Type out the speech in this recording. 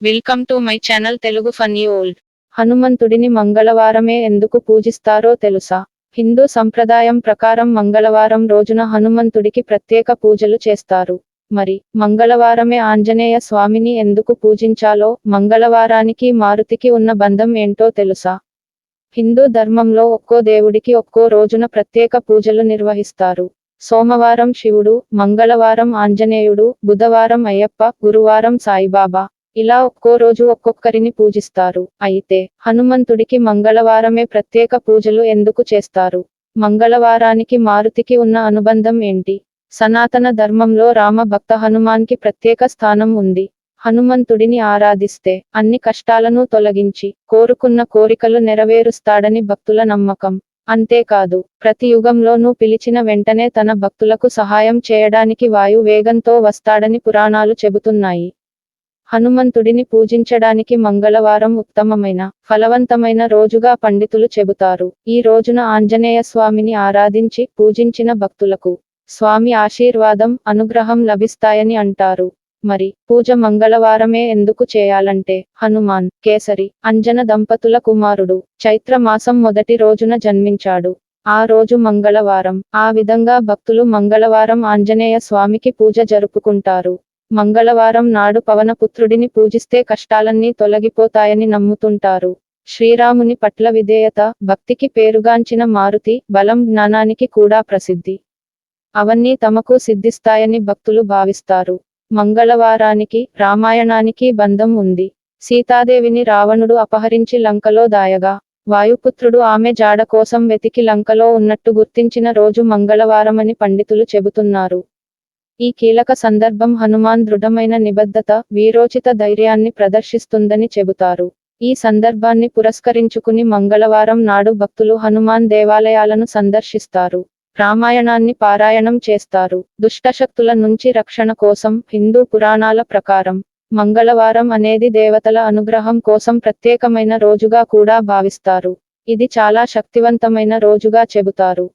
Welcome to my channel Telugu funny old హనుమంతుడిని మంగళవారమే ఎందుకు పూజిస్తారో తెలుసా? హిందూ సంప్రదాయం ప్రకారం మంగళవారం రోజున హనుమంతుడికి ప్రత్యేక పూజలు చేస్తారు. మరి మంగళవారమే ఆంజనేయ స్వామిని ఎందుకు పూజించాలో మంగళవారానికి మారుతికి ఉన్న బంధం ఏంటో తెలుసా? హిందూ ధర్మంలో ఒక్కో దేవుడికి ఒక్కో రోజున ప్రత్యేక పూజలు నిర్వహిస్తారు. సోమవారం శివుడు మంగళవారం ఆంజనేయుడు బుధవారం అయ్యప్ప గురువారం సాయిబాబా. ఇలా ఒక్కో రోజు ఒక్కొక్కరిని పూజిస్తారు. అయితే హనుమంతుడికి మంగళవారమే ప్రత్యేక పూజలు ఎందుకు చేస్తారు? మంగళవారానికి మారుతికి ఉన్న అనుబంధం ఏంటి? సనాతన ధర్మంలో రామ భక్త హనుమాన్కి ప్రత్యేక స్థానం ఉంది. హనుమంతుడిని ఆరాధిస్తే అన్ని కష్టాలను తొలగించి కోరుకున్న కోరికలు నెరవేరుస్తాడని భక్తుల నమ్మకం. అంతేకాదు ప్రతి యుగంలోనూ పిలిచిన వెంటనే తన భక్తులకు సహాయం చేయడానికి వాయు వేగంతో వస్తాడని పురాణాలు చెబుతున్నాయి. హనుమంతుడిని పూజించడానికి మంగళవారం ఉత్తమమైన ఫలవంతమైన రోజుగా పండితులు చెబుతారు. ఈ రోజున ఆంజనేయ స్వామిని ఆరాధించి పూజించిన భక్తులకు స్వామి ఆశీర్వాదం అనుగ్రహం లభిస్తాయని అంటారు. మరి పూజ మంగళవారమే ఎందుకు చేయాలంటే హనుమాన్ కేసరి అంజన దంపతుల కుమారుడు చైత్ర మాసం మొదటి రోజున జన్మించాడు. ఆ రోజు మంగళవారం ఆ విధంగా భక్తులు మంగళవారం ఆంజనేయ స్వామికి పూజ జరుపుకుంటారు. మంగళవారం నాడు పవనపుత్రుడిని పూజిస్తే కష్టాలన్నీ తొలగిపోతాయని నమ్ముతుంటారు. శ్రీరాముని పట్ల విధేయత భక్తికి పేరుగాంచిన మారుతి బలం జ్ఞానానికి కూడా ప్రసిద్ధి. అవన్నీ తమకు సిద్ధిస్తాయని భక్తులు భావిస్తారు. మంగళవారానికి రామాయణానికి బంధం ఉంది. సీతాదేవిని రావణుడు అపహరించి లంకలో దాయగా. వాయుపుత్రుడు ఆమె జాడ కోసం వెతికి లంకలో ఉన్నట్టు గుర్తించిన రోజు మంగళవారమని పండితులు చెబుతున్నారు. ఈ కీలక సందర్భం హనుమాన్ దృఢమైన నిబద్ధత వీరోచిత ధైర్యాన్ని ప్రదర్శిస్తుందని చెబుతారు. ఈ సందర్భాన్ని పురస్కరించుకుని మంగళవారం నాడు భక్తులు హనుమాన్ దేవాలయాలను సందర్శిస్తారు. రామాయణాన్ని పారాయణం చేస్తారు. దుష్టశక్తుల నుంచి రక్షణ కోసం హిందూ పురాణాల ప్రకారం మంగళవారం అనేది దేవతల అనుగ్రహం కోసం ప్రత్యేకమైన రోజుగా కూడా భావిస్తారు. ఇది చాలా శక్తివంతమైన రోజుగా చెబుతారు.